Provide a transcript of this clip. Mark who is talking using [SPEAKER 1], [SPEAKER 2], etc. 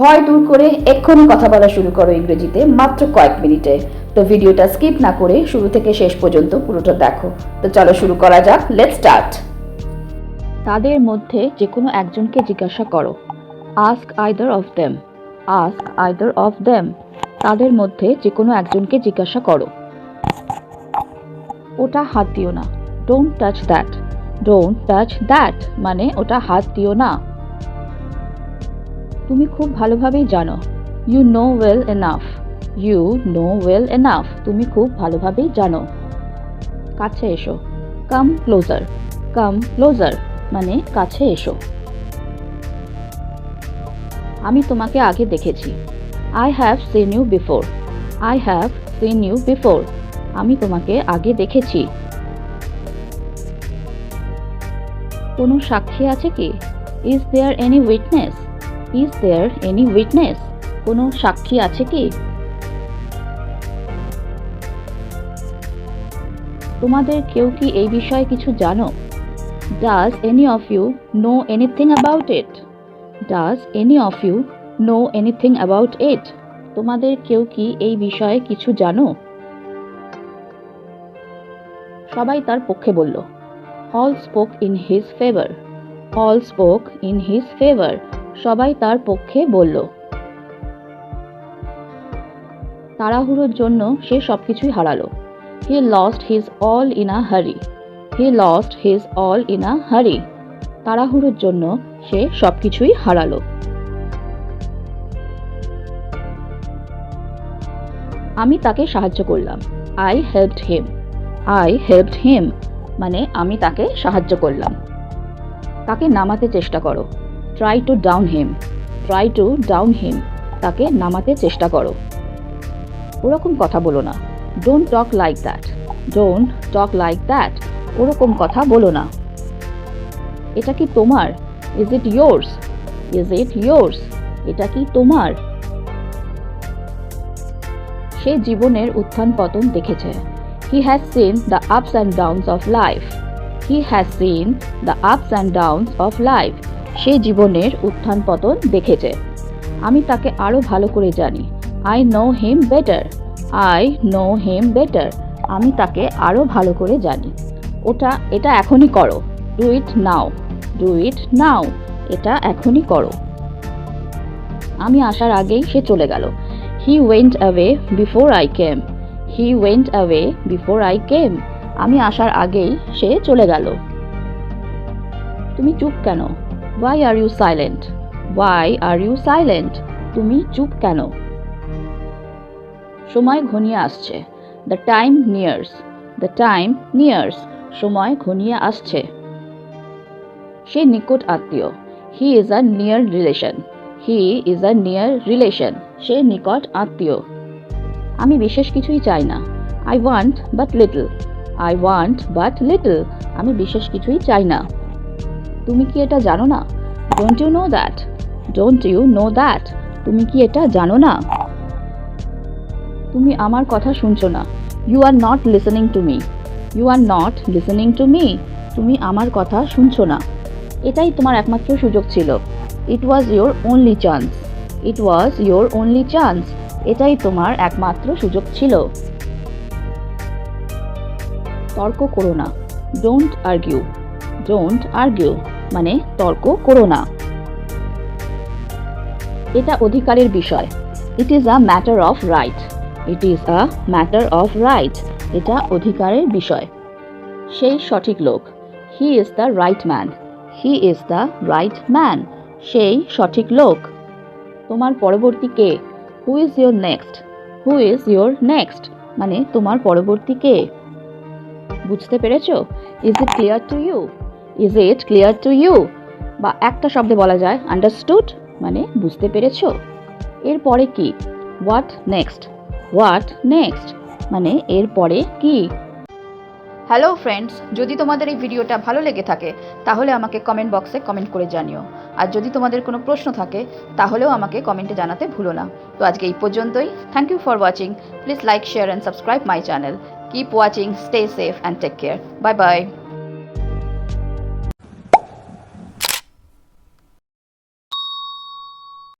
[SPEAKER 1] ভয় দূর করে এক্ষুনি কথা বলা শুরু করো ইংরেজিতে মাত্র কয়েক মিনিটে। তো ভিডিওটা স্কিপ না করে শুরু থেকে শেষ পর্যন্ত পুরোটা দেখো। তো চলো শুরু করা যাক লেট স্টার্ট তাদের মধ্যে যে কোনো একজনকে জিজ্ঞাসা করো। Ask either of them ask either of them তাদের মধ্যে যে কোনো একজনকে জিজ্ঞাসা করো। ওটা হাত দিও না। Don't touch that don't touch that মানে ওটা হাত দিও না। তুমি খুব ভালোভাবেই জানো। You know well enough you know well enough তুমি খুব ভালোভাবেই জানো। কাছে এসো। কাম ক্লোজার কাম ক্লোজার মানে কাছে এসো। আমি তোমাকে আগে দেখেছি। I have seen you before I have seen you before আমি তোমাকে আগে দেখেছি। কোনো সাক্ষী আছে কি? Is there any witness is there any witness কোনো সাক্ষী আছে কি? তোমাদের কেউ কি এই বিষয়ে কিছু জানো? Does any of you know anything about it does any of you know anything about it তোমাদের কেউ কি এই বিষয়ে কিছু জানো? সবাই তার পক্ষে বলল all spoke in his favour all spoke in his favour সবাই তার পক্ষে বলল। তাড়াহুড়োর জন্য সে সবকিছুই হারালো। He lost his all in a hurry he lost his all in a hurry তাড়াহুড়োর জন্য সে সবকিছুই হারালো। আমি তাকে সাহায্য করলাম। I helped him I helped him মানে আমি তাকে সাহায্য করলাম। তাকে নামাতে চেষ্টা করো। Try to down him try to down him তাকে নামাতে চেষ্টা করো। ওরকম কথা বলো না। Don't talk like that don't talk like that ওরকম কথা বলো না। এটা কি তোমার? Is it yours is it yours এটা কি তোমার? সে জীবনের উত্থান পতন দেখেছে। He has seen the ups and downs of life he has seen the ups and downs of life সে জীবনের উত্থান পতন দেখেছে। আমি তাকে আরও ভালো করে জানি। I know him better I know him better আমি তাকে আরও ভালো করে জানি। ওটা, এটা এখনই করো। Do it now do it নাও এটা এখনই করো। আমি আসার আগেই সে চলে গেল। He went away before I came he went away before I came আমি আসার আগেই সে চলে গেল। তুমি চুপ কেন? Why are you silent why are you silent তুমি চুপ কেন? সময় ঘনিয়ে আসছে। The time nears the time nears সময় ঘনিয়ে আসছে। সে নিকট আত্মীয়। He is a near relation he is a near relation সে নিকট আত্মীয়। আমি বিশেষ কিছুই চাই না। I want but little I want but little আমি বিশেষ কিছুই চাই না। তুমি কি এটা জানো না? Don't you know that don't you know that তুমি কি এটা জানো না? তুমি আমার কথা শুনছো না। You are not listening to me you are not listening to me তুমি আমার কথা শুনছো না। এটাই তোমার একমাত্র সুযোগ ছিল। It was your only chance it was your only chance এটাই তোমার একমাত্র সুযোগ ছিল। তর্ক করো না। ডোন্ট আর্গিউ ডোন্ট আর্গিউ মানে তর্ক করো না। এটা অধিকারের বিষয়। It is a matter of right it is a matter of right এটা অধিকারের বিষয়। সেই সঠিক লোক। He is the right man he is the right man সেই সঠিক লোক। তোমার পরবর্তী কে? Who is your next who is your next মানে তোমার পরবর্তী কে? বুঝতে পেরেছ? Is it clear to you is it clear to you বা একটা শব্দে বলা যায় আন্ডারস্টুড মানে বুঝতে পেরেছ? এরপরে কি? হোয়াট নেক্সট হোয়াট নেক্সট মানে এরপরে কি? হ্যালো ফ্রেন্ডস যদি তোমাদের এই ভিডিওটা ভালো লেগে থাকে, তাহলে আমাকে কমেন্ট বক্সে কমেন্ট করে জানিও। আর যদি তোমাদের কোনো প্রশ্ন থাকে, তাহলেও আমাকে কমেন্টে জানাতে ভুলো না। তো আজকে এই পর্যন্তই। Thank you for watching please like share and subscribe my channel keep watching stay safe and take care bye bye